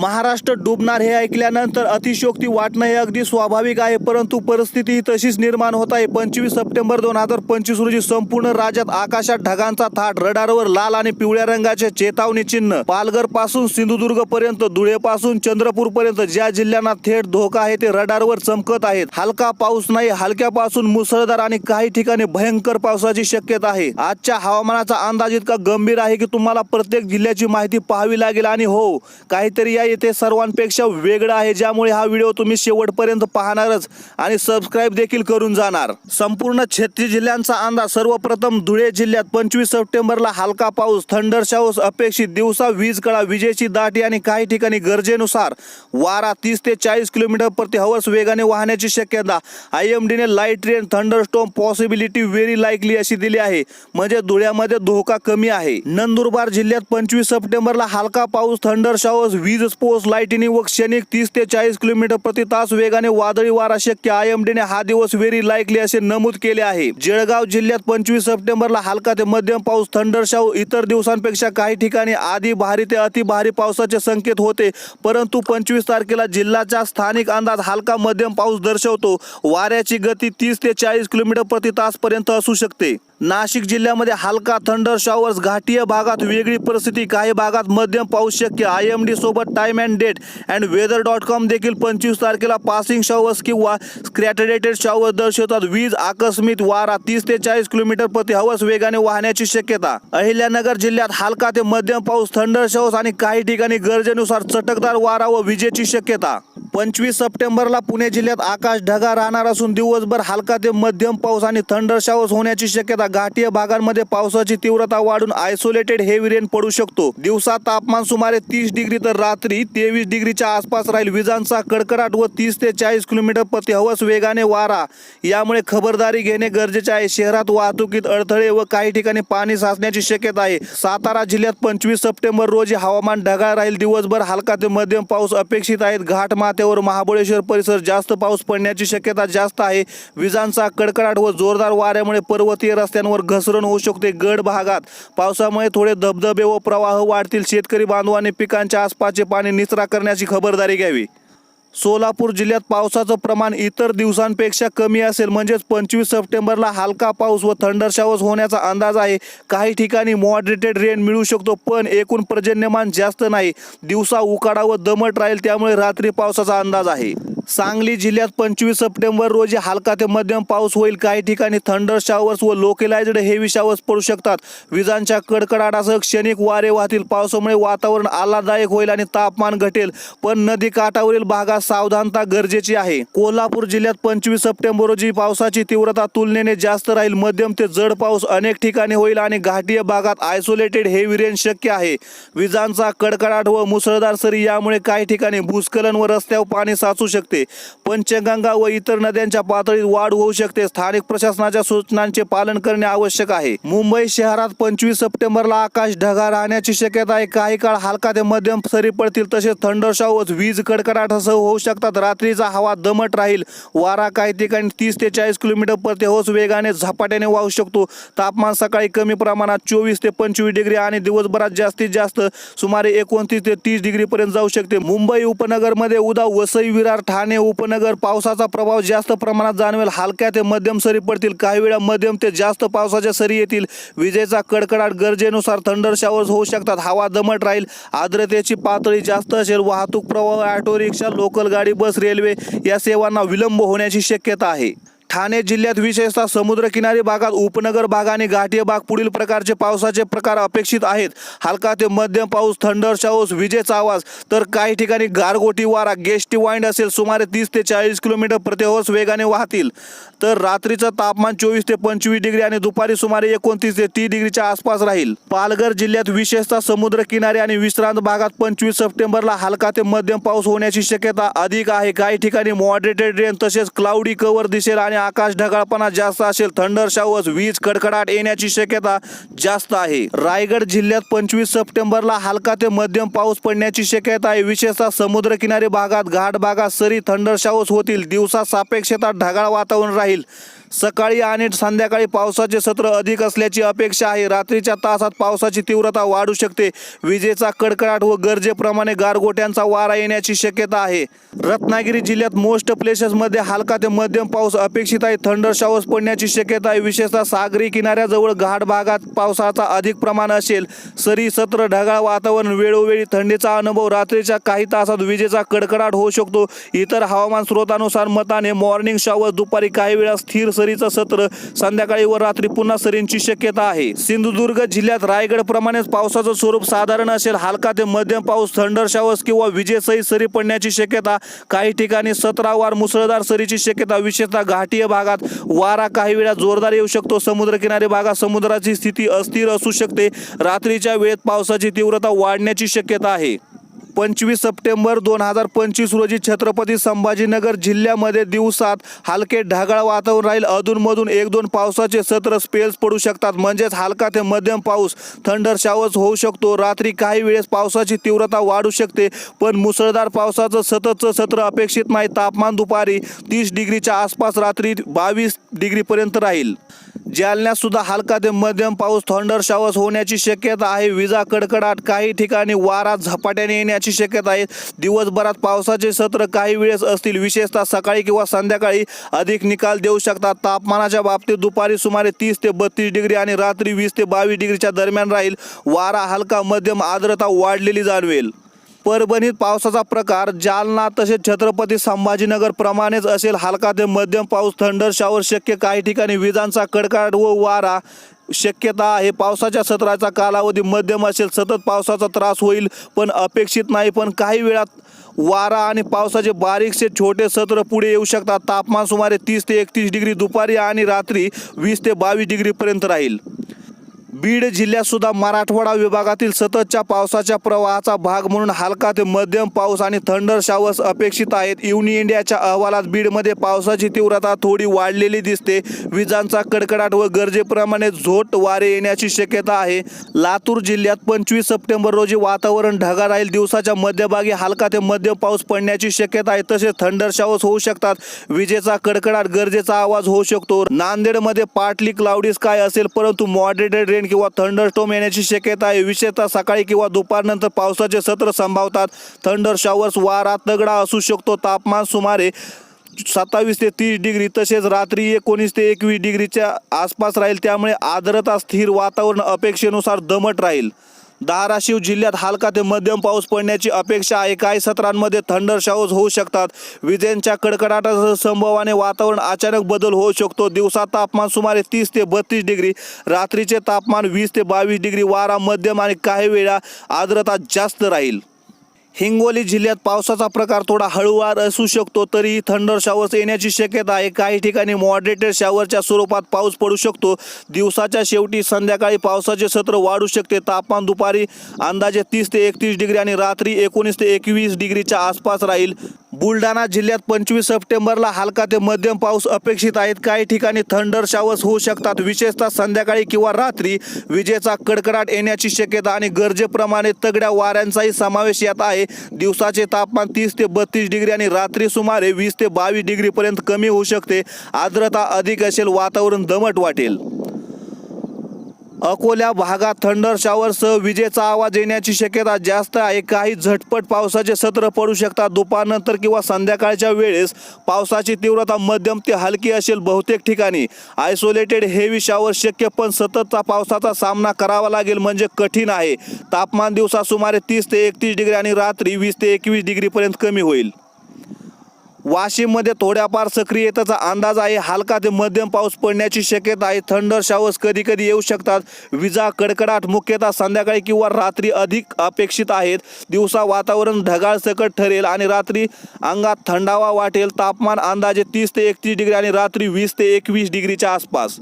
महाराष्ट्र डुबणार हे ऐकल्यानंतर अतिशयोक्ती वाटणं हे अगदी स्वाभाविक आहे परंतु परिस्थिती ही तशीच निर्माण होत आहे. पंचवीस सप्टेंबर दोन हजार पंचवीस रोजी संपूर्ण राज्यात आकाशात ढगांचा थाट रडारवर लाल आणि पिवळ्या रंगाचे चेतावणी चिन्ह पालघरपासून सिंधुदुर्ग पर्यंत धुळे पासून चंद्रपूर पर्यंत ज्या जिल्ह्यांना थेट धोका आहे ते रडारवर चमकत आहेत. हलका पाऊस नाही हलक्यापासून मुसळधार आणि काही ठिकाणी भयंकर पावसाची शक्यता आहे. आजच्या हवामानाचा अंदाज इतका गंभीर आहे की तुम्हाला प्रत्येक जिल्ह्याची माहिती पाहावी लागेल आणि हो काहीतरी या येथे सर्वांपेक्षा वेगळं आहे ज्यामुळे हा व्हिडिओ तुम्ही शेवटपर्यंत पाहणारच आणि सबस्क्राईब देखील करून जाणार. संपूर्ण छत्तीस जिल्ह्यांचा अंदाज सर्वप्रथम धुळे जिल्ह्यात पंचवीस सप्टेंबरला हलका पाऊस थंडर शाऊस अपेक्षित दिवसा वीज कळा विजेची दाटी आणि काही ठिकाणी गरजेनुसार वारा तीस ते चाळीस किलोमीटर प्रति हवर्स वेगाने वाहण्याची शक्यता. I M डीने light rain thunder storm possibility very likely अशी दिली आहे. म्हणजे धुळ्यामध्ये धोका कमी आहे. नंदुरबार जिल्ह्यात पंचवीस सप्टेंबरला हलका पाऊस थंडर शाऊस वीज पोस्ट लाईटिनी व क्षणिक तीस ते चाळीस किलोमीटर प्रति तास वेगाने वादळी वारा शक्य आय एम डीने हा दिवस व्हेरी लाईकली असे नमूद केले आहे. जळगाव जिल्ह्यात पंचवीस सप्टेंबरला हलका ते मध्यम पाऊस थंडरशाव इतर दिवसांपेक्षा काही ठिकाणी आधी भारी ते अति भारी पावसाचे संकेत होते. परंतु पंचवीस तारखेला जिल्ह्याचा स्थानिक अंदाज हलका मध्यम पाऊस दर्शवतो. वाऱ्याची गती तीस ते चाळीस किलोमीटर प्रति तास पर्यंत असू शकते. नाशिक जिल्ह्यामध्ये हलका थंडर शॉवर्स घाटीय भागात वेगळी परिस्थिती काही भागात मध्यम पाऊस शक्य. आय एम डी सोबत time and date and weather dot com देखील पंचवीस तारखेला पासिंग शॉवर्स किंवा स्क्रॅटरेटेड शॉवर्स दर्शवतात. वीज आकस्मिक वारा तीस ते चाळीस किलोमीटर प्रति हवर्स वेगाने वाहण्याची शक्यता. अहिल्यानगर जिल्ह्यात हलका ते मध्यम पाऊस थंडर शॉवर्स आणि काही ठिकाणी गरजेनुसार चटकदार वारा व विजेची शक्यता. पंचवीस सप्टेंबरला पुणे जिल्ह्यात आकाश ढगा राहणार असून दिवसभर हलका ते मध्यम पाऊस आणि थंडर शावर्स होण्याची शक्यता घाटीय भागांमध्ये पावसाची तीव्रता वाढून आयसोलेटेड हेवी रेन पडू शकतो. दिवसा तापमान सुमारे तीस डिग्री तर रात्री तेवीस डिग्रीच्या आसपास राहील. विजांचा कडकडाट व तीस ते चाळीस किलोमीटर प्रति हवस वेगाने वारा. यामुळे खबरदारी घेणे गरजेचे आहे. शहरात वाहतुकीत अडथळे व काही ठिकाणी पाणी साचण्याची शक्यता आहे. सातारा जिल्ह्यात पंचवीस सप्टेंबर रोजी हवामान ढगाळ राहील. दिवसभर हलका ते मध्यम पाऊस अपेक्षित आहेत. घाट माथ्यावर महाबळेश्वर परिसर जास्त पाऊस पडण्याची शक्यता जास्त आहे. विजांचा कडकडाट व जोरदार वाऱ्यामुळे पर्वतीय रस्त्यांवर घसरण होऊ शकते गड भागात. पावसामुळे थोडे धबधबे व प्रवाह वाढतील. शेतकरी बांधवांनी पिकांच्या आसपासचे पाणी निचरा करण्याची खबरदारी घ्यावी. सोलापूर जिल्ह्यात पावसाचं प्रमाण इतर दिवसांपेक्षा कमी असेल. म्हणजेच पंचवीस सप्टेंबरला हलका पाऊस व थंडर शावर्स होण्याचा अंदाज आहे. काही ठिकाणी मॉडरेटेड रेन मिळू शकतो पण एकूण पर्जन्यमान जास्त नाही. दिवसा उकाडा व दमट राहील त्यामुळे रात्री पावसाचा अंदाज आहे. सांगली जिल्ह्यात पंचवीस सप्टेंबर रोजी हलका ते मध्यम पाऊस होईल. काही ठिकाणी थंडर शावर्स व लोकलायझड हेवी शावर्स पडू शकतात. विजांच्या कडकडाटासह क्षणिक वारे वाहतील. पावसामुळे वातावरण आल्हाददायक होईल आणि तापमान घटेल. पण नदी काठावरील भागात सावधानता गरजेची आहे. कोल्हापूर जिल्ह्यात पंचवीस सप्टेंबर रोजी पावसाची तीव्रता तुलनेने जास्त राहील. मध्यम ते जड पाऊस अनेक ठिकाणी होईल आणि घाटीय भागात आयसोलेटेड हेवी रेन शक्य आहे. विजांचा कडकडाट व मुसळधार सरी यामुळे काही ठिकाणी भूस्खलन व रस्त्यावर पाणी साचू शकते. पंचगंगा व इतर नद्यांच्या पातळीत वाढ होऊ शकते. स्थानिक प्रशासनाच्या सूचनांचे पालन करणे आवश्यक आहे. मुंबई शहरात पंचवीस सप्टेंबरला आकाश ढगा राहण्याची शक्यता आहे. काही काळ हलका ते मध्यम सरी पडतील. तसेच थंडर वीज कडकडाटासह होऊ शकतात. रात्रीचा हवा दमट राहील. वारा काही ठिकाणी तीस ते चाळीस किलोमीटर प्रति होस वेगाने झपाट्याने वाहू शकतो. तापमान सकाळी कमी प्रमाणात चोवीस ते पंचवीस डिग्री आणि दिवसभरात जास्तीत जास्त सुमारे एकोणतीस ते तीस डिग्रीपर्यंत जाऊ शकते. मुंबई उपनगरमध्ये उदा वसई विरार ठाणे उपनगर पावसाचा प्रभाव जास्त प्रमाणात जाणवेल. हलक्या ते मध्यम सरी पडतील. काही वेळा मध्यम ते जास्त पावसाच्या सरी येतील. विजेचा कडकडाट गरजेनुसार थंडर शॉवर्स होऊ शकतात. हवा दमट राहील. आर्द्रतेची पातळी जास्त असेल. वाहतूक प्रवाह ऑटो रिक्षा लोक लोकल गाडी बस रेल्वे या सेवांना विलंब होण्याची शक्यता आहे. ठाणे जिल्ह्यात विशेषतः समुद्रकिनारी भागात उपनगर भाग आणि घाटीय भाग पुढील प्रकारचे पावसाचे प्रकार अपेक्षित आहेत. हलका ते मध्यम पाऊस थंडर शाऊस विजेचा आवाज तर काही ठिकाणी गारगोटी वारा गेस्टी वाईंड असेल सुमारे तीस ते चाळीस किलोमीटर प्रतिहवर्स वेगाने वाहतील. तर रात्रीचं तापमान चोवीस ते पंचवीस डिग्री आणि दुपारी सुमारे एकोणतीस ते तीस डिग्रीच्या आसपास राहील. पालघर जिल्ह्यात विशेषतः समुद्रकिनारी आणि विश्रांत भागात पंचवीस सप्टेंबरला हलका ते मध्यम पाऊस होण्याची शक्यता अधिक आहे. काही ठिकाणी मॉडरेटेड रेन तसेच क्लाउडी कव्हर दिसेल आणि आकाश ढगाळपणा जास्त असेल थंडर शावर्स वीज कडकडाट येण्याची शक्यता जास्त आहे. रायगड जिल्ह्यात पंचवीस सप्टेंबरला हलका ते मध्यम पाऊस पडण्याची शक्यता आहे. विशेषतः समुद्रकिनारी भागात घाट भागात सरी थंडर शावर्स होतील. दिवसा सापेक्षता ढगाळ वातावरण राहील. सकाळी आणि संध्याकाळी पावसाचे सत्र अधिक असल्याची अपेक्षा आहे. रात्रीच्या तासात पावसाची तीव्रता वाढू शकते. विजेचा कडकडाट व गरजेप्रमाणे गारगोट्यांचा वारा येण्याची शक्यता आहे. रत्नागिरी जिल्ह्यात मोस्ट प्लेसेसमध्ये हलका ते मध्यम पाऊस अपेक्षित आहे. थंडर शावर्स पडण्याची शक्यता आहे. विशेषतः सागरी किनाऱ्याजवळ घाट भागात पावसाचा अधिक प्रमाण असेल. सरी सत्र ढगाळ वातावरण वेळोवेळी थंडीचा अनुभव रात्रीच्या काही तासात विजेचा कडकडाट होऊ शकतो. इतर हवामान स्रोतानुसार मताने मॉर्निंग शॉवर दुपारी काही वेळा स्थिर सरीचं सत्र संध्याकाळी व रात्री पुन्हा सरींची शक्यता आहे. सिंधुदुर्ग जिल्ह्यात रायगड प्रमाणेच पावसाचं स्वरूप साधारण असेल. हलका ते मध्यम पाऊस थंडर शावर्स किंवा विजेसहित सरी पडण्याची शक्यता. काही ठिकाणी सतरावार मुसळधार सरीची शक्यता. विशेषतः घाटीय भागात वारा काही वेळा जोरदार येऊ शकतो. समुद्रकिनारी भागात समुद्राची स्थिती अस्थिर असू शकते. रात्रीच्या वेळेत पावसाची तीव्रता वाढण्याची शक्यता आहे. पंचवीस सप्टेंबर दोन हजार पंचवीस रोजी छत्रपती संभाजीनगर जिल्ह्यामध्ये दिवसात हलके ढगाळ वातावरण राहील. अधूनमधून एक दोन पावसाचे सत्र स्पेल्स पडू शकतात. म्हणजेच हलका ते मध्यम पाऊस थंडर शावर्स होऊ शकतो. रात्री काही वेळेस पावसाची तीव्रता वाढू शकते पण मुसळधार पावसाचं सततचं सत्र अपेक्षित नाही. तापमान दुपारी तीस डिग्रीच्या आसपास रात्री बावीस डिग्रीपर्यंत राहील. जालन्यात सुद्धा हलका ते मध्यम पाऊस थंडर शावर्स होण्याची शक्यता आहे. विजा कडकडाट काही ठिकाणी वारा झपाट्याने येण्याची शक्यता आहे. दिवसभरात पावसाचे सत्र काही वेळेस असतील. विशेषतः सकाळी किंवा संध्याकाळी अधिक निकाल देऊ शकतात. तापमानाच्या बाबतीत दुपारी सुमारे तीस ते बत्तीस डिग्री आणि रात्री वीस ते बावीस डिग्रीच्या दरम्यान राहील. वारा हलका मध्यम आर्द्रता वाढलेली जाणवेल. परभणीत पावसाचा प्रकार जालना तसेच छत्रपती संभाजीनगर प्रमाणेच असेल हलका ते मध्यम पाऊस थंडर शावर शक्य काही ठिकाणी विजांचा कडकडाट व वारा शक्यता आहे. पावसाच्या सत्राचा कालावधी मध्यम असेल सतत पावसाचा त्रास होईल पण अपेक्षित नाही. पण काही वेळात वारा आणि पावसाचे बारीकसे छोटे सत्र पुढे येऊ शकतात. तापमान सुमारे तीस ते एकतीस डिग्री दुपारी आणि रात्री वीस ते बावीस डिग्रीपर्यंत राहील. बीड जिल्ह्यात सुद्धा मराठवाडा विभागातील सततच्या पावसाच्या प्रवाहाचा भाग म्हणून हलका ते मध्यम पाऊस आणि थंडर शावर्स अपेक्षित आहेत. युनी इंडियाच्या अहवालात बीडमध्ये पावसाची तीव्रता थोडी वाढलेली दिसते. विजांचा कडकडाट व गरजेप्रमाणे झोट वारे येण्याची शक्यता आहे. लातूर जिल्ह्यात पंचवीस सप्टेंबर रोजी वातावरण ढगाळ राहील. दिवसाच्या मध्यभागी हलका ते मध्यम पाऊस पडण्याची शक्यता आहे. तसेच थंडर शावर्स होऊ शकतात. विजेचा कडकडाट गरजेचा आवाज होऊ शकतो. नांदेडमध्ये पाटली क्लाउडी स्काय असेल परंतु मॉडरेटेड रेन किंवा थंडरस्टॉम येण्याची शक्यता आहे. विशेषतः सकाळी किंवा दुपारनंतर पावसाचे सत्र संभावतात. थंडर शॉवर्स वारा तगडा असू शकतो. तापमान सुमारे सत्तावीस ते तीस डिग्री तसेच रात्री एकोणीस ते एकवीस डिग्रीच्या आसपास राहील. त्यामुळे आर्द्रता स्थिर वातावरण अपेक्षेनुसार दमट राहील. धाराशिव जिल्ह्यात हलका ते मध्यम पाऊस पडण्याची अपेक्षा आहे. काही सत्रांमध्ये थंडर शावर्स होऊ शकतात. विजेंच्या कडकडाटासह संभवाने वातावरण अचानक बदल होऊ शकतो. दिवसा तापमान सुमारे तीस ते बत्तीस डिग्री रात्रीचे तापमान वीस ते बावीस डिग्री वारा मध्यम आणि काही वेळा आर्द्रता जास्त राहील. हिंगोली जिल्ह्यात पावसाचा प्रकार थोडा हळूवार असू शकतो तरी थंडर शॉवर्स येण्याची शक्यता आहे. काही ठिकाणी मॉडरेटेड शॉवरच्या स्वरूपात पाऊस पडू शकतो. दिवसाच्या शेवटी संध्याकाळी पावसाचे सत्र वाढू शकते. तापमान दुपारी अंदाजे तीस ते एकतीस डिग्री आणि रात्री एकोणीस ते एकवीस डिग्रीच्या आसपास राहील. बुलढाणा जिल्ह्यात पंचवीस सप्टेंबरला हलका ते मध्यम पाऊस अपेक्षित आहेत. काही ठिकाणी थंडर शावर्स होऊ शकतात. विशेषतः संध्याकाळी किंवा रात्री विजेचा कडकडाट येण्याची शक्यता आणि गरजेप्रमाणे तगड्या वाऱ्यांचाही समावेश यात आहे. दिवसाचे तापमान तीस ते बत्तीस डिग्री आणि रात्री सुमारे वीस ते बावीस डिग्रीपर्यंत कमी होऊ शकते. आर्द्रता अधिक असेल वातावरण दमट वाटेल. अकोल्या भागात थंडर शॉवरसह विजेचा आवाज येण्याची शक्यता जास्त आहे. काही झटपट पावसाचे सत्र पडू शकतात. दुपारनंतर किंवा संध्याकाळच्या वेळेस पावसाची तीव्रता मध्यम ते हलकी असेल बहुतेक ठिकाणी. आयसोलेटेड हेवी शॉवर शक्य पण सततचा पावसाचा सामना करावा लागेल म्हणजे कठीण आहे. तापमान दिवसा सुमारे तीस ते एकतीस डिग्री आणि रात्री वीस ते एकवीस डिग्रीपर्यंत कमी होईल. वाशिममध्ये थोड्याफार सक्रियतेचा अंदाज आहे. हलका ते मध्यम पाऊस पडण्याची शक्यता आहे. थंडर शावर्स कधी कधी येऊ शकतात. विजा कडकडाट मुख्यतः संध्याकाळी किंवा रात्री अधिक अपेक्षित आहेत. दिवसा वातावरण ढगाळ सकट ठरेल आणि रात्री अंगात थंडावा वाटेल. तापमान अंदाजे तीस ते एकतीस डिग्री आणि रात्री वीस ते एकवीस डिग्रीच्या आसपास.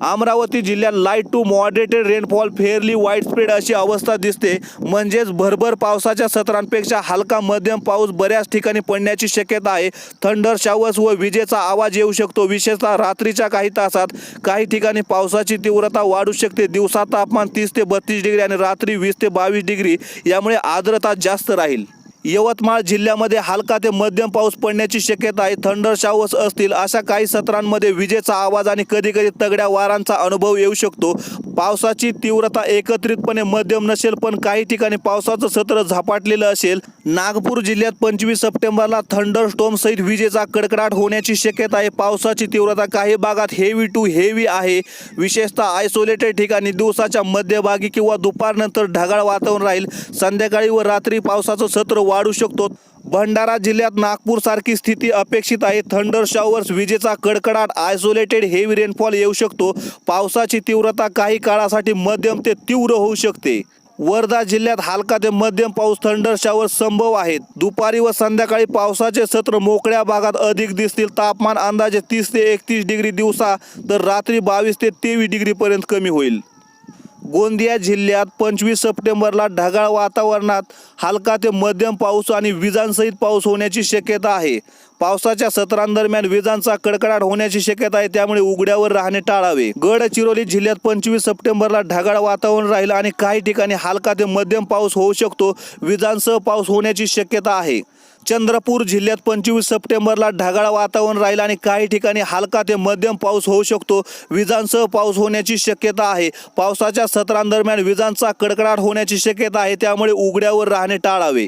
अमरावती जिल्ह्यात light to moderated rainfall fairly wide spread अशी अवस्था दिसते. म्हणजेच भरभर पावसाच्या सत्रांपेक्षा हलका मध्यम पाऊस बऱ्याच ठिकाणी पडण्याची शक्यता आहे. थंडर शावर्स व विजेचा आवाज येऊ शकतो. विशेषतः रात्रीच्या काही तासात काही ठिकाणी पावसाची तीव्रता वाढू शकते. दिवसा तापमान तीस ते बत्तीस डिग्री आणि रात्री वीस ते बावीस डिग्री यामुळे आर्द्रता जास्त राहील. यवतमाळ जिल्ह्यामध्ये हलका ते मध्यम पाऊस पडण्याची शक्यता आहे. थंडर शावर्स असतील अशा काही सत्रांमध्ये विजेचा आवाज आणि कधी कधी तगड्या वारांचा अनुभव येऊ शकतो. पावसाची तीव्रता एकत्रितपणे मध्यम नसेल पण काही ठिकाणी पावसाचं सत्र झपाटलेलं असेल. नागपूर जिल्ह्यात पंचवीस सप्टेंबरला थंडर स्टोम सहित विजेचा कडकडाट होण्याची शक्यता आहे. पावसाची तीव्रता काही भागात हेवी टू हेवी आहे. विशेषतः आयसोलेटेड ठिकाणी दिवसाच्या मध्यभागी किंवा दुपारनंतर ढगाळ वातावरण राहील. संध्याकाळी व रात्री पावसाचं सत्र वाढू शकतो. भंडारा जिल्ह्यात नागपूर सारखी स्थिती अपेक्षित आहे. थंडर शॉवर्स विजेचा कडकडाट आयसोलेटेड हेवी रेनफॉल येऊ शकतो. पावसाची तीव्रता काही काळासाठी मध्यम ते तीव्र होऊ शकते. वर्धा जिल्ह्यात हलका ते मध्यम पाऊस थंडर शावर संभव आहेत. दुपारी व संध्याकाळी पावसाचे सत्र मोकळ्या भागात अधिक दिसतील. तापमान अंदाजे तीस ते एकतीस डिग्री दिवसा तर रात्री बावीस ते तेवीस डिग्रीपर्यंत कमी होईल. गोंदिया जिल्ह्यात पंचवीस सप्टेंबरला ढगाळ वातावरणात हलका ते मध्यम पाऊस आणि विजांसहित पाऊस होण्याची शक्यता आहे. पावसाच्या सत्रांदरम्यान विजांचा कडकडाट होण्याची शक्यता आहे त्यामुळे उघड्यावर राहणे टाळावे. गडचिरोली जिल्ह्यात पंचवीस सप्टेंबरला ढगाळ वातावरण राहील आणि काही ठिकाणी हलका ते मध्यम पाऊस होऊ शकतो. विजांसह पाऊस होण्याची शक्यता आहे. चंद्रपूर जिल्ह्यात पंचवीस सप्टेंबरला ढगाळ वातावरण राहील आणि काही ठिकाणी हलका ते मध्यम पाऊस होऊ शकतो. विजांसह पाऊस होण्याची शक्यता आहे. पावसाच्या सत्रांदरम्यान विजांचा कडकडाट होण्याची शक्यता आहे त्यामुळे उघड्यावर राहणे टाळावे.